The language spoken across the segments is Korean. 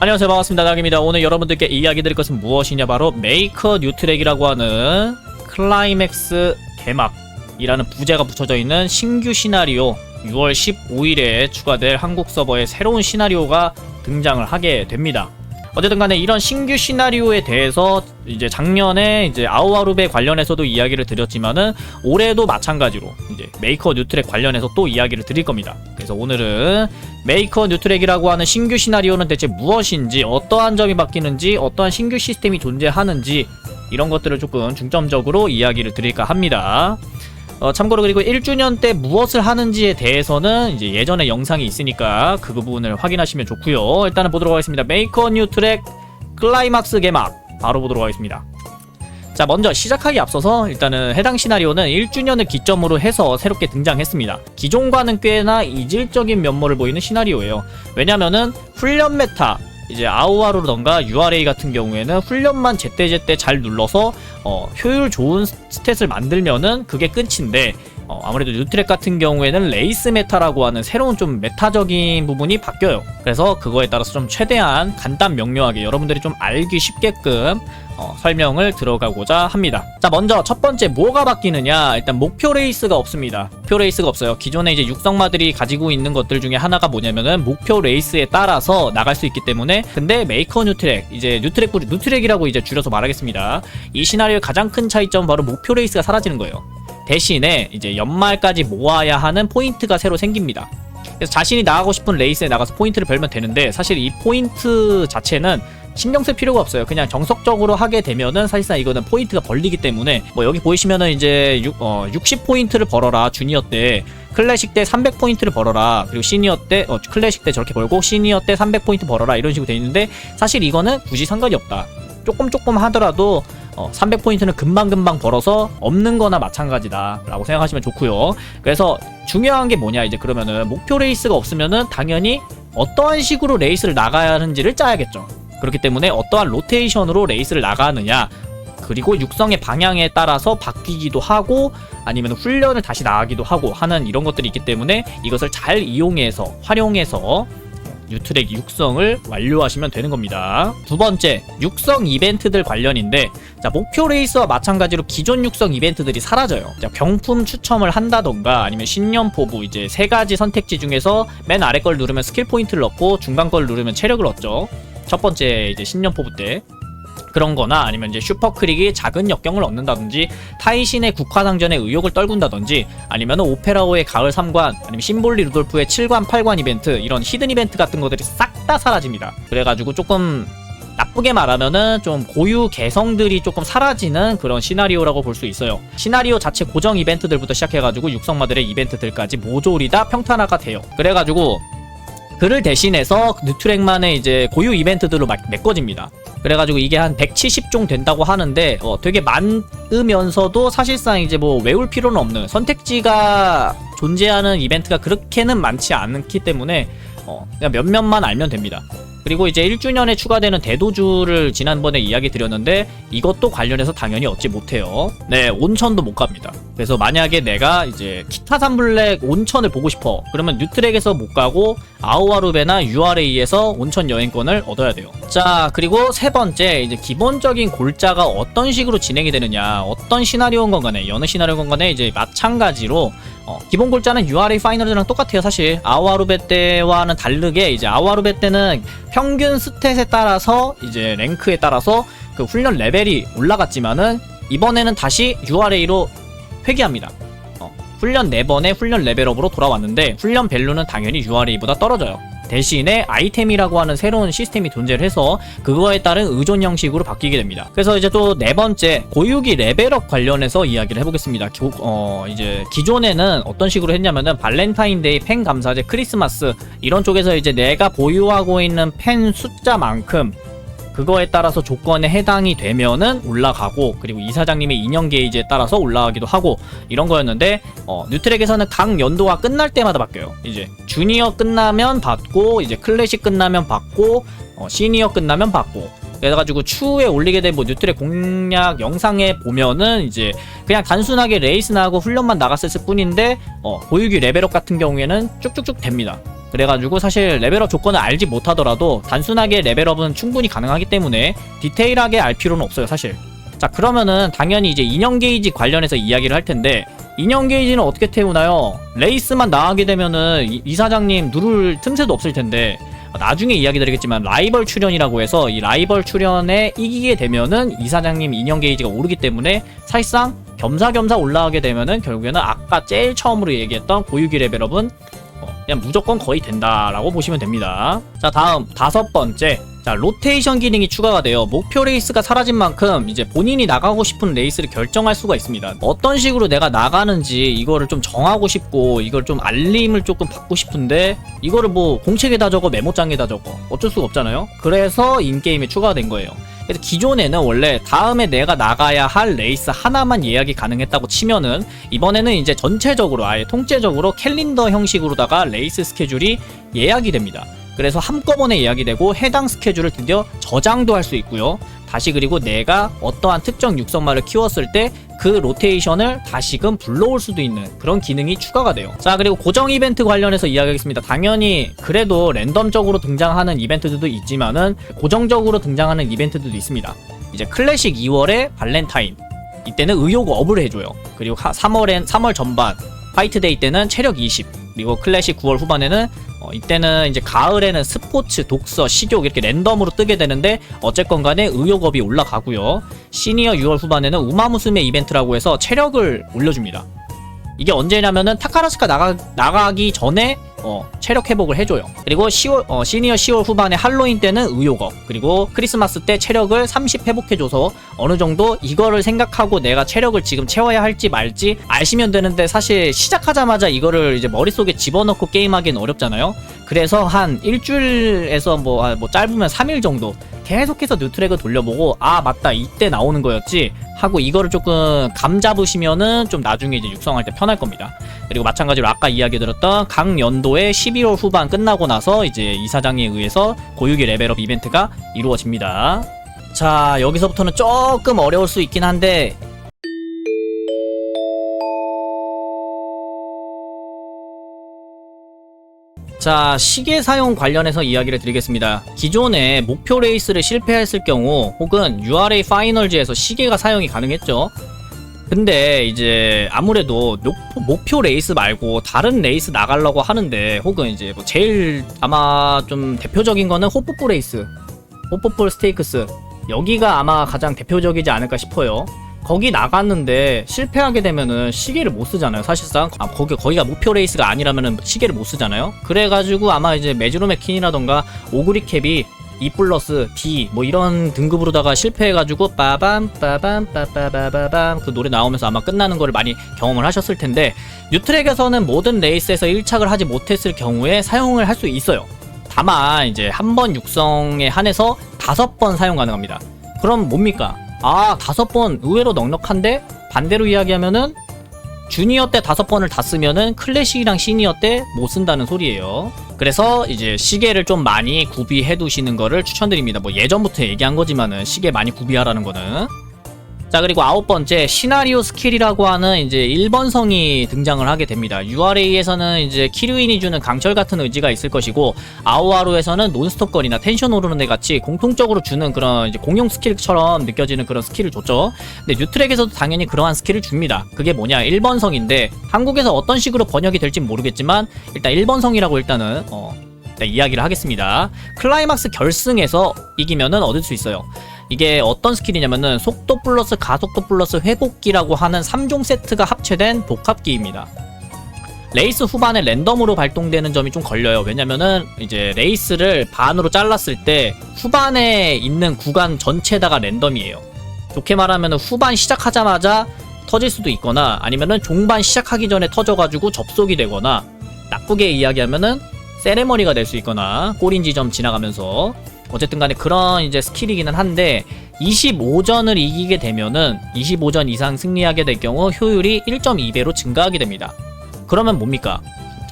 안녕하세요. 반갑습니다. 낙입니다. 오늘 여러분들께 이야기 드릴 것은 무엇이냐? 바로 메이커 뉴트랙이라고 하는 클라이맥스 개막이라는 부제가 붙여져 있는 신규 시나리오 6월 15일에 추가될 한국 서버의 새로운 시나리오가 등장을 하게 됩니다 어쨌든 간에 이런 신규 시나리오에 대해서 이제 작년에 이제 아우아루베 관련해서도 이야기를 드렸지만은 올해도 마찬가지로 이제 메이커 뉴트랙 관련해서 또 이야기를 드릴 겁니다. 그래서 오늘은 메이커 뉴트랙이라고 하는 신규 시나리오는 대체 무엇인지 어떠한 점이 바뀌는지 어떠한 신규 시스템이 존재하는지 이런 것들을 조금 중점적으로 이야기를 드릴까 합니다. 어, 참고로 그리고 1주년 때 무엇을 하는지에 대해서는 이제 예전에 영상이 있으니까 그 부분을 확인하시면 좋고요. 일단은 보도록 하겠습니다. 메이커 뉴 트랙 클라이막스 개막 바로 보도록 하겠습니다. 자 먼저 시작하기 앞서서 일단은 해당 시나리오는 1주년을 기점으로 해서 새롭게 등장했습니다. 기존과는 꽤나 이질적인 면모를 보이는 시나리오예요. 왜냐면은 훈련 메타 이제 아우아루던가 URA 같은 경우에는 훈련만 제때제때 잘 눌러서 어, 효율 좋은 스탯을 만들면은 그게 끝인데 어, 아무래도 뉴트랙 같은 경우에는 레이스 메타라고 하는 새로운 좀 메타적인 부분이 바뀌어요. 그래서 그거에 따라서 좀 최대한 간단 명료하게 여러분들이 좀 알기 쉽게끔 어, 설명을 들어가고자 합니다. 자, 먼저 첫 번째 뭐가 바뀌느냐? 일단 목표 레이스가 없습니다. 목표 레이스가 없어요. 기존에 이제 육성마들이 가지고 있는 것들 중에 하나가 뭐냐면은 목표 레이스에 따라서 나갈 수 있기 때문에 근데 메이커 뉴트랙 이제 뉴트랙 뉴트랙이라고 이제 줄여서 말하겠습니다. 이 시나리오의 가장 큰 차이점 은 바로 목표 레이스가 사라지는 거예요. 대신에 이제 연말까지 모아야 하는 포인트가 새로 생깁니다. 그래서 자신이 나가고 싶은 레이스에 나가서 포인트를 벌면 되는데 사실 이 포인트 자체는 신경 쓸 필요가 없어요. 그냥 정석적으로 하게 되면은 사실상 이거는 포인트가 벌리기 때문에 뭐 여기 보이시면은 이제 6, 어, 60포인트를 벌어라 주니어 때 클래식 때 300포인트를 벌어라 그리고 시니어 때 어, 클래식 때 저렇게 벌고 시니어 때 300포인트 벌어라 이런 식으로 돼 있는데 사실 이거는 굳이 상관이 없다. 조금 조금 하더라도 어, 300포인트는 금방금방 벌어서 없는 거나 마찬가지다 라고 생각하시면 좋고요 그래서 중요한 게 뭐냐 이제 그러면은 목표 레이스가 없으면은 당연히 어떠한 식으로 레이스를 나가야 하는지를 짜야겠죠 그렇기 때문에 어떠한 로테이션으로 레이스를 나가느냐 그리고 육성의 방향에 따라서 바뀌기도 하고 아니면 훈련을 다시 나가기도 하고 하는 이런 것들이 있기 때문에 이것을 잘 이용해서 활용해서 뉴트랙 육성을 완료하시면 되는 겁니다. 두 번째, 육성 이벤트들 관련인데, 자, 목표 레이스와 마찬가지로 기존 육성 이벤트들이 사라져요. 자, 병품 추첨을 한다던가, 아니면 신년 포부, 이제 세 가지 선택지 중에서 맨 아래 걸 누르면 스킬 포인트를 얻고, 중간 걸 누르면 체력을 얻죠. 첫 번째, 이제 신년 포부 때. 그런 거나 아니면 이제 슈퍼크릭이 작은 역경을 얻는다든지 타이신의 국화상전의 의욕을 떨군다든지 아니면 오페라오의 가을 3관 아니면 심볼리 루돌프의 7관 8관 이벤트 이런 히든 이벤트 같은 것들이 싹 다 사라집니다 그래가지고 조금 나쁘게 말하면은 좀 고유 개성들이 조금 사라지는 그런 시나리오라고 볼 수 있어요. 시나리오 자체 고정 이벤트들부터 시작해가지고 육성마들의 이벤트들까지 모조리 다 평탄화가 돼요. 그래가지고 그를 대신해서 뉴트랙만의 이제 고유 이벤트들로 막 메꿔집니다. 그래가지고 이게 한 170종 된다고 하는데 어, 되게 많으면서도 사실상 이제 뭐 외울 필요는 없는 선택지가 존재하는 이벤트가 그렇게는 많지 않기 때문에 어, 그냥 몇몇만 알면 됩니다. 그리고 이제 1주년에 추가되는 대도주를 지난번에 이야기 드렸는데 이것도 관련해서 당연히 얻지 못해요. 네, 온천도 못 갑니다. 그래서 만약에 내가 이제 키타산 블랙 온천을 보고 싶어. 그러면 뉴트랙에서 못 가고 아우아루베나 URA에서 온천 여행권을 얻어야 돼요. 자, 그리고 세 번째 이제 기본적인 골자가 어떤 식으로 진행이 되느냐, 어떤 시나리오건 간에 여느 시나리오건 간에 이제 마찬가지로 어, 기본 골자는 URA 파이널이랑 똑같아요 사실. 아우아루베 때와는 다르게 이제 아우아루베 때는 평균 스탯에 따라서 이제 랭크에 따라서 그 훈련 레벨이 올라갔지만은 이번에는 다시 URA로 회귀합니다. 어, 훈련 4번의 훈련 레벨업으로 돌아왔는데 훈련 밸류는 당연히 URA보다 떨어져요 대신에 아이템이라고 하는 새로운 시스템이 존재를 해서 그거에 따른 의존 형식으로 바뀌게 됩니다. 그래서 이제 또 네 번째 고유기 레벨업 관련해서 이야기를 해보겠습니다. 기, 어, 이제 기존에는 어떤 식으로 했냐면은 발렌타인데이 팬 감사제 크리스마스 이런 쪽에서 이제 내가 보유하고 있는 팬 숫자만큼 그거에 따라서 조건에 해당이 되면은 올라가고 그리고 이사장님의 인형 게이지에 따라서 올라가기도 하고 이런 거였는데 어, 뉴트랙에서는 각 연도가 끝날 때마다 바뀌어요. 이제 주니어 끝나면 받고 이제 클래식 끝나면 받고 어, 시니어 끝나면 받고 그래가지고 추후에 올리게 된뭐 뉴트랙 공략 영상에 보면은 이제 그냥 단순하게 레이스 나하고 훈련만 나갔을 뿐인데 어, 보유기 레벨업 같은 경우에는 쭉쭉쭉 됩니다. 그래가지고 사실 레벨업 조건을 알지 못하더라도 단순하게 레벨업은 충분히 가능하기 때문에 디테일하게 알 필요는 없어요 사실 자 그러면은 당연히 이제 인형 게이지 관련해서 이야기를 할 텐데 인형 게이지는 어떻게 태우나요? 레이스만 나가게 되면은 이, 이 사장님 누를 틈새도 없을 텐데 나중에 이야기 드리겠지만 라이벌 출연이라고 해서 이 라이벌 출연에 이기게 되면은 이 사장님 인형 게이지가 오르기 때문에 사실상 겸사겸사 올라가게 되면은 결국에는 아까 제일 처음으로 얘기했던 고유기 레벨업은 어, 그냥 무조건 거의 된다라고 보시면 됩니다. 자 다음 다섯 번째 자 로테이션 기능이 추가가 돼요. 목표 레이스가 사라진 만큼 이제 본인이 나가고 싶은 레이스를 결정할 수가 있습니다. 어떤 식으로 내가 나가는지 이거를 좀 정하고 싶고 이걸 좀 알림을 조금 받고 싶은데 이거를 뭐 공책에다 적어 메모장에다 적어 어쩔 수가 없잖아요. 그래서 인게임에 추가가 된 거예요. 그래서 기존에는 원래 다음에 내가 나가야 할 레이스 하나만 예약이 가능했다고 치면은 이번에는 이제 전체적으로 아예 통째적으로 캘린더 형식으로다가 레이스 스케줄이 예약이 됩니다. 그래서 한꺼번에 예약이 되고 해당 스케줄을 드디어 저장도 할 수 있고요. 다시 그리고 내가 어떠한 특정 육성말을 키웠을 때 그 로테이션을 다시금 불러올 수도 있는 그런 기능이 추가가 돼요. 자, 그리고 고정 이벤트 관련해서 이야기하겠습니다. 당연히 그래도 랜덤적으로 등장하는 이벤트들도 있지만은 고정적으로 등장하는 이벤트들도 있습니다. 이제 클래식 2월에 발렌타인 이때는 의욕 업을 해줘요. 그리고 3월엔 3월 전반 화이트데이 때는 체력 20 그리고 클래식 9월 후반에는 어, 이때는 이제 가을에는 스포츠, 독서, 식욕 이렇게 랜덤으로 뜨게 되는데 어쨌건 간에 의욕업이 올라가고요. 시니어 6월 후반에는 우마무스메 이벤트라고 해서 체력을 올려줍니다. 이게 언제냐면은 타카라스카 나가, 나가기 전에 어, 체력 회복을 해줘요. 그리고 10월, 어, 시니어 10월 후반에 할로윈 때는 의욕업, 그리고 크리스마스 때 체력을 30 회복해줘서 어느 정도 이거를 생각하고 내가 체력을 지금 채워야 할지 말지 아시면 되는데 사실 시작하자마자 이거를 이제 머릿속에 집어넣고 게임하기는 어렵잖아요. 그래서 한 일주일에서 뭐, 아, 뭐 짧으면 3일 정도 계속해서 뉴트랙을 돌려보고 아 맞다 이때 나오는 거였지 하고 이거를 조금 감 잡으시면은 좀 나중에 이제 육성할 때 편할 겁니다. 그리고 마찬가지로 아까 이야기 들었던 각 연도의 11월 후반 끝나고 나서 이제 이사장에 의해서 고유기 레벨업 이벤트가 이루어집니다. 자 여기서부터는 조금 어려울 수 있긴 한데 자, 시계 사용 관련해서 이야기를 드리겠습니다. 기존에 목표 레이스를 실패했을 경우 혹은 URA 파이널즈에서 시계가 사용이 가능했죠. 근데 이제 아무래도 목- 목표 레이스 말고 다른 레이스 나가려고 하는데 혹은 이제 뭐 제일 아마 좀 대표적인 거는 호프풀 레이스, 호프풀 스테이크스 여기가 아마 가장 대표적이지 않을까 싶어요. 거기 나갔는데 실패하게 되면은 시계를 못 쓰잖아요. 사실상 아, 거기 거기가 목표 레이스가 아니라면은 시계를 못 쓰잖아요. 그래가지고 아마 이제 메즈로 맥킨이라던가 오그리 캡이 E 플러스 D 뭐 이런 등급으로다가 실패해가지고 빠밤 빠밤 빠빠바바밤 그 노래 나오면서 아마 끝나는 거를 많이 경험을 하셨을 텐데 뉴트랙에서는 모든 레이스에서 1착을 하지 못했을 경우에 사용을 할 수 있어요. 다만 이제 한 번 육성에 한해서 다섯 번 사용 가능합니다. 그럼 뭡니까? 아 다섯 번 의외로 넉넉한데 반대로 이야기하면은 주니어 때 다섯 번을 다 쓰면은 클래식이랑 시니어 때 못 쓴다는 소리예요. 그래서 이제 시계를 좀 많이 구비해 두시는 거를 추천드립니다. 뭐 예전부터 얘기한 거지만은 시계 많이 구비하라는 거는. 자 그리고 아홉 번째 시나리오 스킬이라고 하는 이제 1번성이 등장을 하게 됩니다. URA에서는 이제 키류인이 주는 강철 같은 의지가 있을 것이고 아오하루에서는 논스톱 거리나 텐션 오르는 애 같이 공통적으로 주는 그런 이제 공용 스킬처럼 느껴지는 그런 스킬을 줬죠. 근데 뉴트랙에서도 당연히 그러한 스킬을 줍니다. 그게 뭐냐 1번성인데 한국에서 어떤 식으로 번역이 될지 모르겠지만 일단 1번성이라고 일단은 어 일단 이야기를 하겠습니다. 클라이막스 결승에서 이기면은 얻을 수 있어요. 이게 어떤 스킬이냐면은 속도 플러스 가속도 플러스 회복기라고 하는 3종 세트가 합체된 복합기입니다. 레이스 후반에 랜덤으로 발동되는 점이 좀 걸려요. 왜냐면은 이제 레이스를 반으로 잘랐을 때 후반에 있는 구간 전체다가 랜덤이에요. 좋게 말하면 후반 시작하자마자 터질 수도 있거나 아니면은 종반 시작하기 전에 터져가지고 접속이 되거나 나쁘게 이야기하면은 세레머니가 될 수 있거나 꼬린 지점 지나가면서 어쨌든 간에 그런 이제 스킬이기는 한데 25전을 이기게 되면은 25전 이상 승리하게 될 경우 효율이 1.2배로 증가하게 됩니다. 그러면 뭡니까?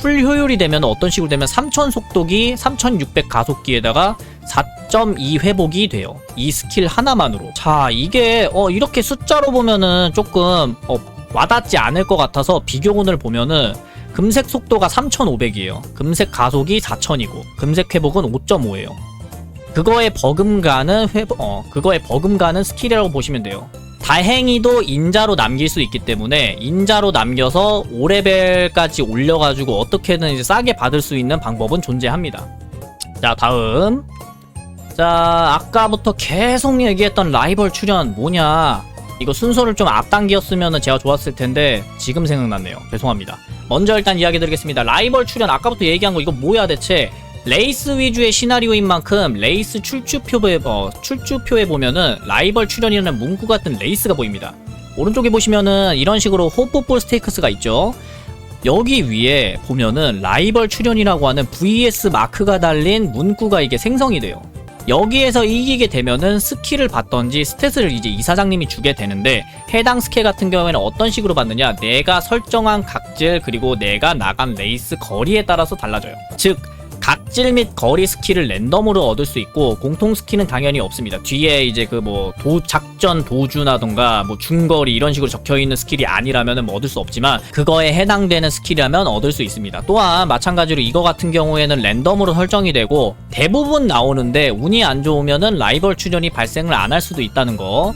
풀 효율이 되면 어떤 식으로 되면 3000 속도기, 3600 가속기에다가 4.2 회복이 돼요. 이 스킬 하나만으로. 자, 이게 어 이렇게 숫자로 보면은 조금 어 와닿지 않을 것 같아서 비교군을 보면은 금색 속도가 3500이에요. 금색 가속이 4000이고 금색 회복은 5.5예요. 그거에 버금가는 회복 어 그거에 버금가는 스킬이라고 보시면 돼요. 다행히도 인자로 남길 수 있기 때문에 인자로 남겨서 5레벨까지 올려가지고 어떻게든 이제 싸게 받을 수 있는 방법은 존재합니다. 자 다음. 자 아까부터 계속 얘기했던 라이벌 출연 뭐냐? 이거 순서를 좀 앞당겼으면 제가 좋았을 텐데 지금 생각났네요. 죄송합니다. 먼저 일단 이야기 드리겠습니다. 라이벌 출연 아까부터 얘기한 거 이거 뭐야 대체 레이스 위주의 시나리오인 만큼 레이스 출주표에 어, 출주표에 보면은 라이벌 출연이라는 문구 같은 레이스가 보입니다 오른쪽에 보시면은 이런 식으로 호프볼 스테이크스가 있죠 여기 위에 보면은 라이벌 출연이라고 하는 VS 마크가 달린 문구가 이게 생성이 돼요. 여기에서 이기게 되면은 스킬을 받던지 스탯을 이제 이사장님이 주게 되는데 해당 스킬 같은 경우에는 어떤 식으로 받느냐 내가 설정한 각질 그리고 내가 나간 레이스 거리에 따라서 달라져요. 즉 각질 및 거리 스킬을 랜덤으로 얻을 수 있고 공통 스킬은 당연히 없습니다. 뒤에 이제 그 뭐 도 작전 도주나던가 뭐 중거리 이런 식으로 적혀 있는 스킬이 아니라면은 뭐 얻을 수 없지만 그거에 해당되는 스킬이라면 얻을 수 있습니다. 또한 마찬가지로 이거 같은 경우에는 랜덤으로 설정이 되고 대부분 나오는데 운이 안 좋으면은 라이벌 출연이 발생을 안 할 수도 있다는 거.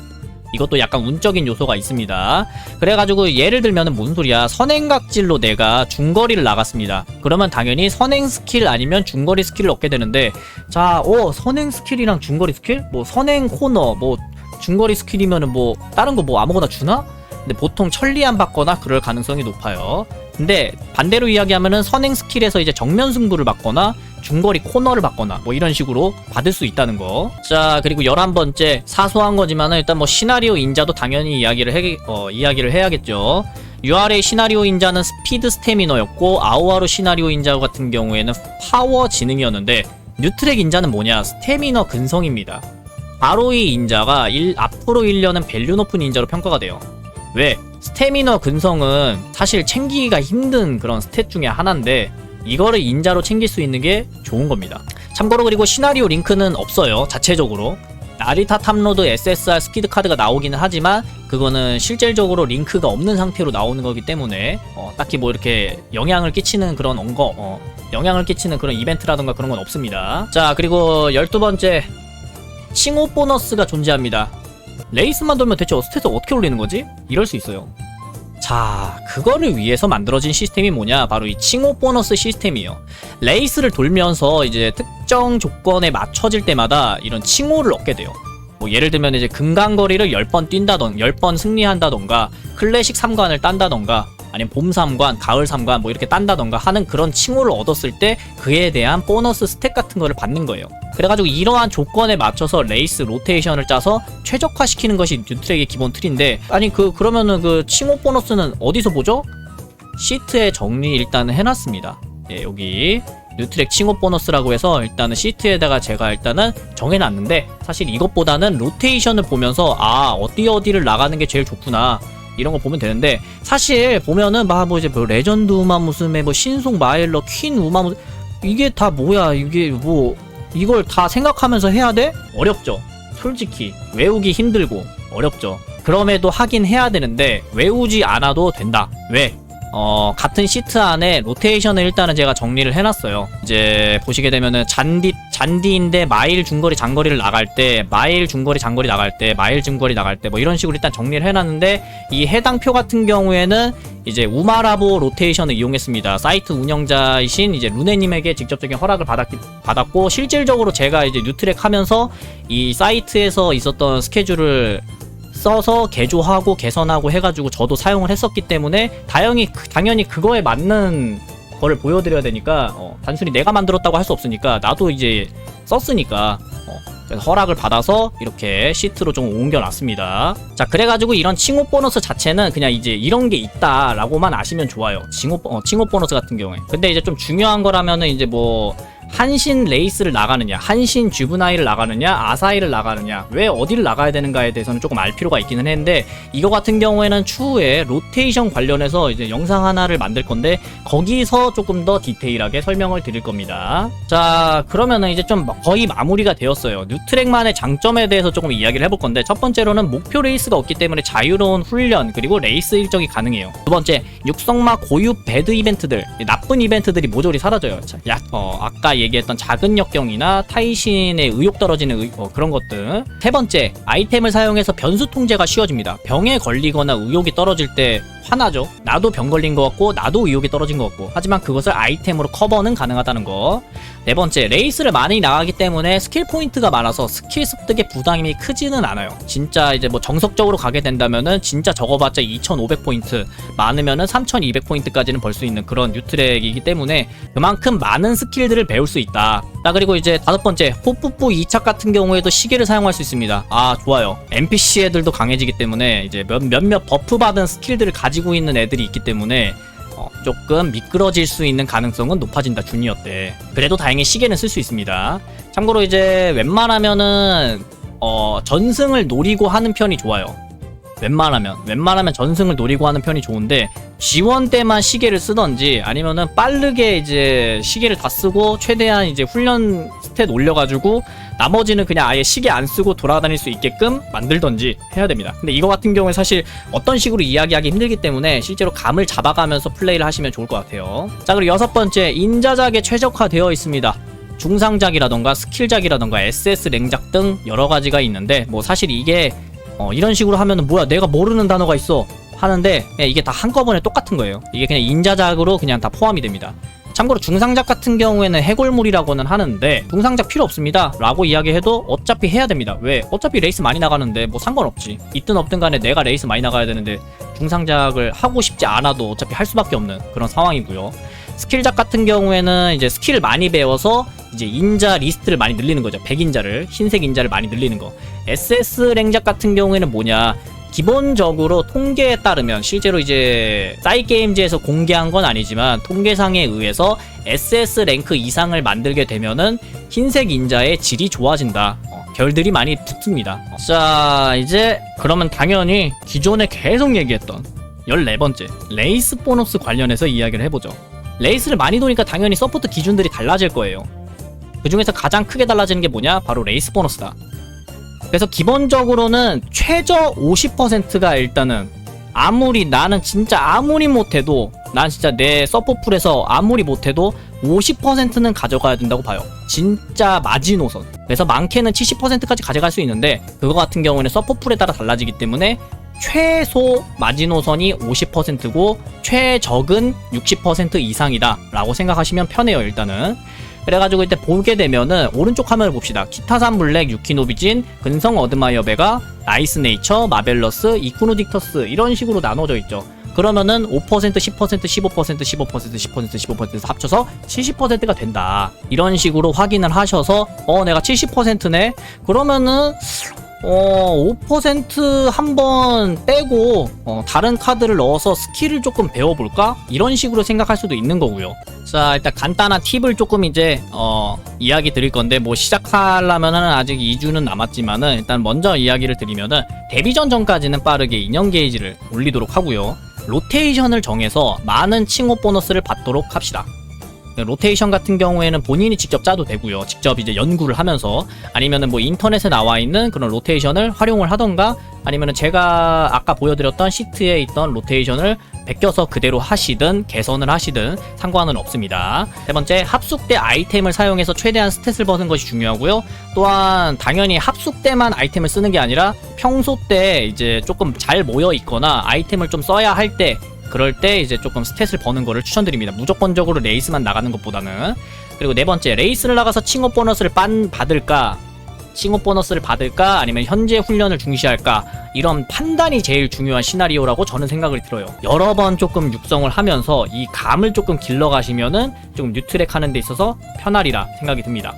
이것도 약간 운적인 요소가 있습니다. 그래가지고 예를 들면은 무슨 소리야 선행각질로 내가 중거리를 나갔습니다. 그러면 당연히 선행 스킬 아니면 중거리 스킬을 얻게 되는데 자, 어 선행 스킬이랑 중거리 스킬? 뭐 선행 코너 뭐 중거리 스킬이면은 뭐 다른 거 뭐 아무거나 주나? 근데 보통 천리안 받거나 그럴 가능성이 높아요. 근데 반대로 이야기하면은 선행 스킬에서 이제 정면 승부를 받거나 중거리 코너를 받거나 뭐 이런 식으로 받을 수 있다는 거. 자, 그리고 11번째 사소한 거지만은 일단 뭐 시나리오 인자도 당연히 이야기를 해 어, 이야기를 해야겠죠. URA 시나리오 인자는 스피드 스태미너였고 아우아로 시나리오 인자 같은 경우에는 파워 지능이었는데 뉴트랙 인자는 뭐냐? 스태미너 근성입니다. 바로 이 인자가 일, 앞으로 1년은 밸류 높은 인자로 평가가 돼요. 왜? 스태미너 근성은 사실 챙기기가 힘든 그런 스탯 중에 하나인데 이거를 인자로 챙길 수 있는 게 좋은 겁니다. 참고로 그리고 시나리오 링크는 없어요. 자체적으로. 나리타 탑로드 SSR 스피드 카드가 나오기는 하지만 그거는 실질적으로 링크가 없는 상태로 나오는 거기 때문에 어, 딱히 뭐 이렇게 영향을 끼치는 그런 언거 어, 영향을 끼치는 그런 이벤트라던가 그런 건 없습니다. 자 그리고 열두 번째 칭호 보너스가 존재합니다. 레이스만 돌면 대체 스탯을 어떻게 올리는 거지? 이럴 수 있어요. 자, 그거를 위해서 만들어진 시스템이 뭐냐? 바로 이 칭호 보너스 시스템이에요. 레이스를 돌면서 이제 특정 조건에 맞춰질 때마다 이런 칭호를 얻게 돼요. 뭐 예를 들면 이제 금강거리를 10번 뛴다던 10번 승리한다던가 클래식 3관을 딴다던가 아니면 봄 3관, 가을 3관 뭐 이렇게 딴다던가 하는 그런 칭호를 얻었을 때 그에 대한 보너스 스택 같은 거를 받는 거예요. 그래가지고 이러한 조건에 맞춰서 레이스 로테이션을 짜서 최적화시키는 것이 뉴트랙의 기본 틀인데 아니 그 그러면은 그 칭호 보너스는 어디서 보죠? 시트에 정리 일단은 해놨습니다. 예, 여기 뉴트랙 칭호 보너스라고 해서 일단은 시트에다가 제가 일단은 정해놨는데 사실 이것보다는 로테이션을 보면서 아 어디 어디를 나가는 게 제일 좋구나 이런 거 보면 되는데 사실 보면은 막뭐 이제 뭐 레전드 우마무스메 뭐 신속 마일러 퀸 우마무스 이게 다 뭐야 이게 뭐 이걸 다 생각하면서 해야 돼? 어렵죠. 솔직히 외우기 힘들고 어렵죠. 그럼에도 하긴 해야 되는데 외우지 않아도 된다. 왜? 어, 같은 시트 안에 로테이션을 일단은 제가 정리를 해놨어요. 이제 보시게 되면은 잔디, 잔디인데 마일 중거리 장거리를 나갈 때, 마일 중거리 장거리 나갈 때, 마일 중거리 나갈 때, 뭐 이런 식으로 일단 정리를 해놨는데, 이 해당 표 같은 경우에는 이제 우마라보 로테이션을 이용했습니다. 사이트 운영자이신 이제 루네님에게 직접적인 허락을 받았기, 받았고, 실질적으로 제가 이제 뉴트랙 하면서 이 사이트에서 있었던 스케줄을 써서 개조하고 개선하고 해가지고 저도 사용을 했었기 때문에 당연히 당연히 그거에 맞는 거를 보여드려야 되니까 어, 단순히 내가 만들었다고 할 수 없으니까 나도 이제 썼으니까 어, 허락을 받아서 이렇게 시트로 좀 옮겨놨습니다. 자 그래가지고 이런 칭호 보너스 자체는 그냥 이제 이런 게 있다라고만 아시면 좋아요. 칭호 어, 칭호 보너스 같은 경우에. 근데 이제 좀 중요한 거라면은 이제 뭐 한신 레이스를 나가느냐, 한신 주브나이를 나가느냐, 아사이를 나가느냐, 왜 어디를 나가야 되는가에 대해서는 조금 알 필요가 있기는 했는데 이거 같은 경우에는 추후에 로테이션 관련해서 이제 영상 하나를 만들 건데 거기서 조금 더 디테일하게 설명을 드릴 겁니다. 자, 그러면은 이제 좀 거의 마무리가 되었어요. 뉴트랙만의 장점에 대해서 조금 이야기를 해볼 건데 첫 번째로는 목표 레이스가 없기 때문에 자유로운 훈련 그리고 레이스 일정이 가능해요. 두 번째, 육성마 고유 배드 이벤트들, 나쁜 이벤트들이 모조리 사라져요. 자, 야, 어, 아까 얘기했던 작은 역경이나 타이신의 의욕 떨어지는 의- 어, 그런 것들. 세 번째, 아이템을 사용해서 변수 통제가 쉬워집니다. 병에 걸리거나 의욕이 떨어질 때 화나죠. 나도 병 걸린 것 같고 나도 의욕이 떨어진 것 같고 하지만 그것을 아이템으로 커버는 가능하다는 거. 네 번째, 레이스를 많이 나가기 때문에 스킬 포인트가 많아서 스킬 습득의 부담이 크지는 않아요. 진짜 이제 뭐 정석적으로 가게 된다면은 진짜 적어봤자 2,500포인트, 많으면은 3,200포인트까지는 벌 수 있는 그런 뉴트랙이기 때문에 그만큼 많은 스킬들을 배울 수 있다. 자, 그리고 이제 다섯 번째, 호프프 2착 같은 경우에도 시계를 사용할 수 있습니다. 아, 좋아요. NPC 애들도 강해지기 때문에 이제 몇, 몇몇 버프 받은 스킬들을 가지고 있는 애들이 있기 때문에 어, 조금 미끄러질 수 있는 가능성은 높아진다 주니어 때. 그래도 다행히 시계는 쓸 수 있습니다. 참고로 이제 웬만하면은 어, 전승을 노리고 하는 편이 좋아요. 웬만하면 웬만하면 전승을 노리고 하는 편이 좋은데 지원 때만 시계를 쓰던지 아니면은 빠르게 이제 시계를 다 쓰고 최대한 이제 훈련 스탯 올려가지고 나머지는 그냥 아예 시계 안 쓰고 돌아다닐 수 있게끔 만들던지 해야 됩니다. 근데 이거 같은 경우에 사실 어떤 식으로 이야기하기 힘들기 때문에 실제로 감을 잡아가면서 플레이를 하시면 좋을 것 같아요. 자 그리고 여섯 번째 인자작에 최적화되어 있습니다. 중상작이라던가 스킬작이라던가 SS 랭작 등 여러 가지가 있는데 뭐 사실 이게 어, 이런 식으로 하면은 뭐야 내가 모르는 단어가 있어 하는데 그냥 이게 다 한꺼번에 똑같은 거예요. 이게 그냥 인자작으로 그냥 다 포함이 됩니다. 참고로 중상작 같은 경우에는 해골물이라고는 하는데 중상작 필요 없습니다 라고 이야기해도 어차피 해야 됩니다 왜? 어차피 레이스 많이 나가는데 뭐 상관없지 있든 없든 간에 내가 레이스 많이 나가야 되는데 중상작을 하고 싶지 않아도 어차피 할 수밖에 없는 그런 상황이고요 스킬작 같은 경우에는 이제 스킬을 많이 배워서 이제 인자 리스트를 많이 늘리는 거죠. 백인자를 흰색 인자를 많이 늘리는 거. SS 랭작 같은 경우에는 뭐냐? 기본적으로 통계에 따르면 실제로 이제 싸이 게임즈에서 공개한 건 아니지만 통계상에 의해서 SS 랭크 이상을 만들게 되면은 흰색 인자의 질이 좋아진다. 어, 별들이 많이 붙습니다. 어, 자, 이제 그러면 당연히 기존에 계속 얘기했던 14번째 레이스 보너스 관련해서 이야기를 해보죠. 레이스를 많이 도니까 당연히 서포트 기준들이 달라질 거예요. 그 중에서 가장 크게 달라지는 게 뭐냐? 바로 레이스 보너스다. 그래서 기본적으로는 최저 50%가 일단은 아무리 나는 진짜 아무리 못해도 난 진짜 내 서포풀에서 아무리 못해도 50%는 가져가야 된다고 봐요. 진짜 마지노선. 그래서 많게는 70%까지 가져갈 수 있는데 그거 같은 경우는 서포풀에 따라 달라지기 때문에 최소 마지노선이 50%고 최적은 60% 이상이다 라고 생각하시면 편해요 일단은 그래가지고 이때 보게 되면은 오른쪽 화면을 봅시다. 키타산 블랙 유키노비진 근성 어드마이어 베가 나이스 네이처 마벨러스 이쿠노딕터스 이런 식으로 나눠져 있죠. 그러면은 5% 10% 15% 15% 10% 15% 합쳐서 70%가 된다. 이런 식으로 확인을 하셔서 어 내가 70%네? 그러면은 어, 5% 한 번 빼고 어, 다른 카드를 넣어서 스킬을 조금 배워볼까? 이런 식으로 생각할 수도 있는 거고요. 자, 일단 간단한 팁을 조금 이제 어, 이야기 드릴 건데 뭐 시작하려면은 아직 2주는 남았지만은 일단 먼저 이야기를 드리면은 데뷔전 전까지는 빠르게 인형 게이지를 올리도록 하고요. 로테이션을 정해서 많은 칭호 보너스를 받도록 합시다. 로테이션 같은 경우에는 본인이 직접 짜도 되고요. 직접 이제 연구를 하면서 아니면은 뭐 인터넷에 나와 있는 그런 로테이션을 활용을 하던가 아니면은 제가 아까 보여드렸던 시트에 있던 로테이션을 베껴서 그대로 하시든 개선을 하시든 상관은 없습니다. 세 번째, 합숙 때 아이템을 사용해서 최대한 스탯을 버는 것이 중요하고요. 또한 당연히 합숙 때만 아이템을 쓰는 게 아니라 평소 때 이제 조금 잘 모여 있거나 아이템을 좀 써야 할 때 그럴 때 이제 조금 스탯을 버는 거를 추천드립니다. 무조건적으로 레이스만 나가는 것보다는. 그리고 네 번째, 레이스를 나가서 칭호 보너스를 빤 받을까? 칭호 보너스를 받을까? 아니면 현재 훈련을 중시할까? 이런 판단이 제일 중요한 시나리오라고 저는 생각을 들어요. 여러 번 조금 육성을 하면서 이 감을 조금 길러가시면은 좀 뉴트랙 하는 데 있어서 편하리라 생각이 듭니다.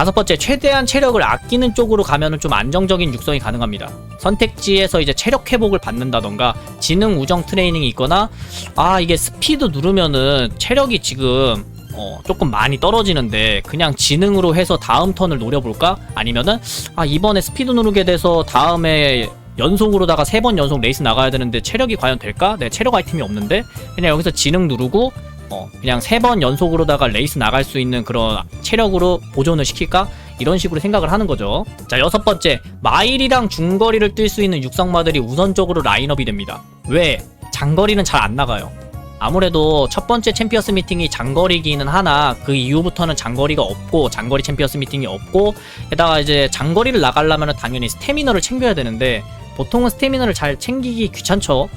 다섯 번째, 최대한 체력을 아끼는 쪽으로 가면은 좀 안정적인 육성이 가능합니다. 선택지에서 이제 체력 회복을 받는다던가 지능 우정 트레이닝이 있거나 아 이게 스피드 누르면은 체력이 지금 어, 조금 많이 떨어지는데 그냥 지능으로 해서 다음 턴을 노려볼까? 아니면은 아 이번에 스피드 누르게 돼서 다음에 연속으로다가 세 번 연속 레이스 나가야 되는데 체력이 과연 될까? 내 체력 아이템이 없는데 그냥 여기서 지능 누르고 어 그냥 세 번 연속으로다가 레이스 나갈 수 있는 그런 체력으로 보존을 시킬까? 이런 식으로 생각을 하는 거죠. 자 여섯 번째 마일이랑 중거리를 뛸 수 있는 육상마들이 우선적으로 라인업이 됩니다. 왜? 장거리는 잘 안 나가요. 아무래도 첫 번째 챔피언스 미팅이 장거리기는 하나 그 이후부터는 장거리가 없고 장거리 챔피언스 미팅이 없고 게다가 이제 장거리를 나가려면 당연히 스태미너를 챙겨야 되는데 보통은 스태미너를 잘 챙기기 귀찮죠.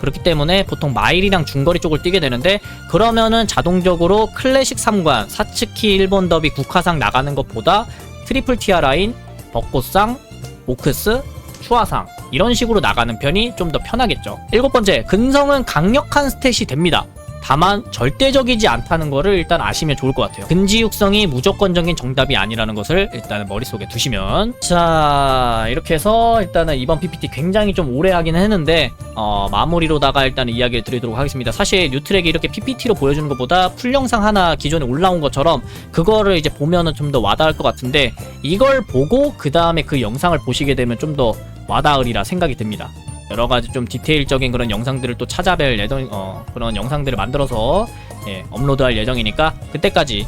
그렇기 때문에 보통 마일이랑 중거리 쪽을 뛰게 되는데 그러면은 자동적으로 클래식 3관, 사츠키 일본 더비 국화상 나가는 것보다 트리플 티아 라인, 벚꽃상, 오크스, 추화상 이런 식으로 나가는 편이 좀 더 편하겠죠. 일곱 번째, 근성은 강력한 스탯이 됩니다. 다만 절대적이지 않다는 거를 일단 아시면 좋을 것 같아요. 근지 육성이 무조건적인 정답이 아니라는 것을 일단 머릿속에 두시면 자 이렇게 해서 일단은 이번 PPT 굉장히 좀 오래 하기는 했는데 어, 마무리로다가 일단 이야기를 드리도록 하겠습니다. 사실 뉴트랙이 이렇게 PPT로 보여주는 것보다 풀 영상 하나 기존에 올라온 것처럼 그거를 이제 보면은 좀 더 와닿을 것 같은데 이걸 보고 그 다음에 그 영상을 보시게 되면 좀 더 와닿으리라 생각이 듭니다. 여러 가지 좀 디테일적인 그런 영상들을 또 찾아뵐 예정 어 그런 영상들을 만들어서 예, 업로드할 예정이니까 그때까지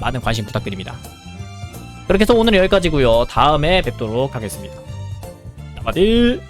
많은 관심 부탁드립니다. 그렇게 해서 오늘은 여기까지고요. 다음에 뵙도록 하겠습니다. 나바들